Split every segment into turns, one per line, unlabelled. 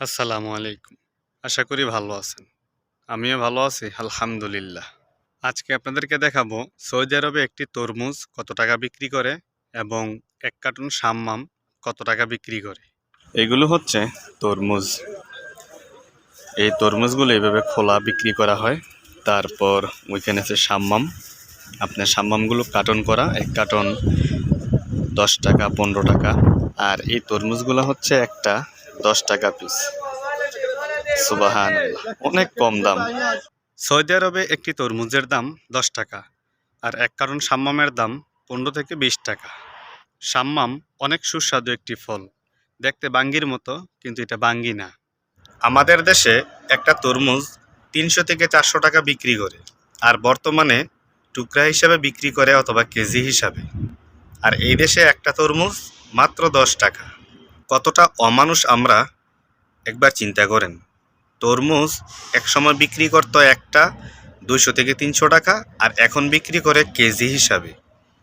আসসালামু আলাইকুম। আশা করি ভালো আছেন। আমিও ভালো আছি, আলহামদুলিল্লাহ। আজকে আপনাদেরকে দেখাবো সৌদি আরবে একটি তরমুজ কত টাকা বিক্রি করে এবং এক কার্টুন সাম্মাম কত টাকা বিক্রি করে। এগুলো হচ্ছে তরমুজ। এই তরমুজগুলো এইভাবে খোলা বিক্রি করা হয়। তারপর ওইখানে আছে সাম্মাম। আপনার সাম্মামগুলো কার্টন করা, এক কার্টন দশ টাকা, পনেরো টাকা। আর এই তরমুজগুলো হচ্ছে একটা দশ টাকা পিস সুবাহান অনেক কম দাম। সৌদি আরবে একটি তরমুজের দাম দশ টাকা, আর এক কারণ সাম্মামের দাম পনেরো থেকে বিশ টাকা। সাম্মাম অনেক সুস্বাদু একটি ফল, দেখতে বাঙ্গির মতো, কিন্তু এটা বাঙ্গি না। আমাদের দেশে একটা তরমুজ তিনশো থেকে চারশো টাকা বিক্রি করে, আর বর্তমানে টুকরা হিসাবে বিক্রি করে অথবা কেজি হিসাবে। আর এই দেশে একটা তরমুজ মাত্র দশ টাকা। কতটা অমানুষ আমরা, একবার চিন্তা করেন। তরমুজ একসময় বিক্রি করত একটা দুইশো থেকে তিনশো টাকা, আর এখন বিক্রি করে কেজি হিসাবে।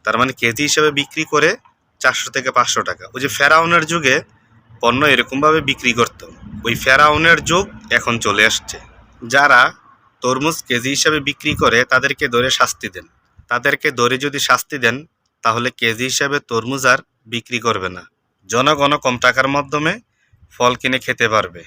তার মানে কেজি হিসাবে বিক্রি করে চারশো থেকে পাঁচশো টাকা। ওই যে ফেরাউনের যুগে পণ্য এরকমভাবে বিক্রি করতো। ওই ফেরাউনের যুগ এখন চলে আসছে। যারা তরমুজ কেজি হিসাবে বিক্রি করে তাদেরকে ধরে শাস্তি দেন। তাদেরকে ধরে যদি শাস্তি দেন, তাহলে কেজি হিসাবে তরমুজ আর বিক্রি করবে না। জনগণ কম টাকার মাধ্যমে ফল কিনে খেতে পারবে।